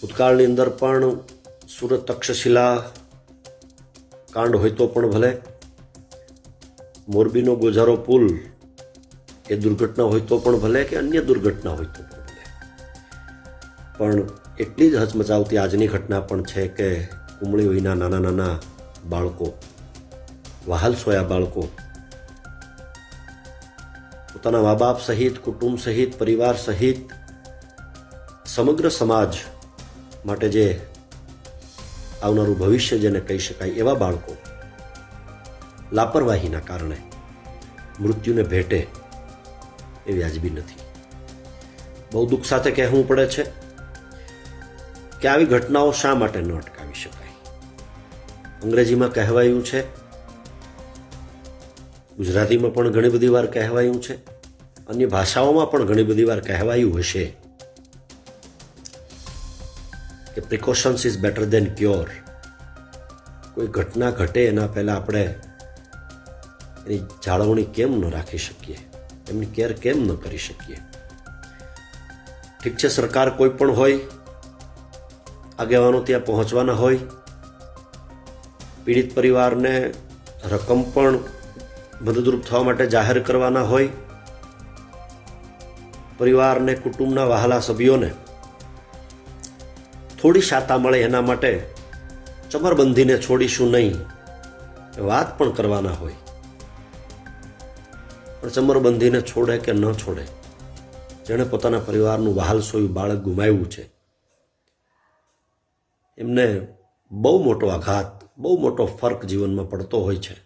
ભૂતકાળની અંદર પણ સુરત તક્ષશિલા કાંડ હોય તો પણ ભલે. મોરબીનો ગોઝારો પુલ એ દુર્ઘટના હોય તો પણ ભલે કે અન્ય દુર્ઘટના હોય તો પણ ભલે. પણ એટલી જ હચમચાવતી આજની ઘટના પણ છે કે કુમળી વયના નાના નાના બાળકો, વહાલ સોયા બાળકો, પોતાના મા બાપ સહિત, કુટુંબ સહિત, પરિવાર સહિત, સમગ્ર સમાજ માટે જે આવનારું ભવિષ્ય જેને કહી શકાય એવા બાળકો લાપરવાહીના કારણે મૃત્યુને ભેટે એ વ્યાજબી નથી. બહુ દુઃખ સાથે કહેવું પડે છે કે આવી ઘટનાઓ શા માટે ન અટકાવી શકાય? અંગ્રેજીમાં કહેવાયું છે, ગુજરાતીમાં પણ ઘણી બધી વાર કહેવાયું છે, અન્ય ભાષાઓમાં પણ ઘણી બધી વાર કહેવાયું હશે. કે precautions is better than cure કોઈ ઘટના ઘટે એના પહેલાં આપણે એની જાળવણી કેમ ન રાખી શકીએ? એમની કેર કેમ ન કરી શકીએ? ઠીક છે, સરકાર કોઈ પણ હોય, આગેવાનો ત્યાં પહોંચવાના હોય, પીડિત પરિવારને રકમ પણ મદદરૂપ થવા માટે જાહેર કરવાના હોય, પરિવારને કુટુંબના વહાલા સભ્યોને થોડી શાતા મળે એના માટે ચમરબંધીને છોડીશું નહીં. વાત પણ કરવાના હોય. પણ ચમરબંધીને છોડે કે ન છોડે? જેણે પોતાના પરિવારનું વહાલસોયું બાળક ગુમાવ્યું છે. એમને બહુ મોટો આઘાત, બહુ મોટો ફર્ક જીવનમાં પડતો હોય છે.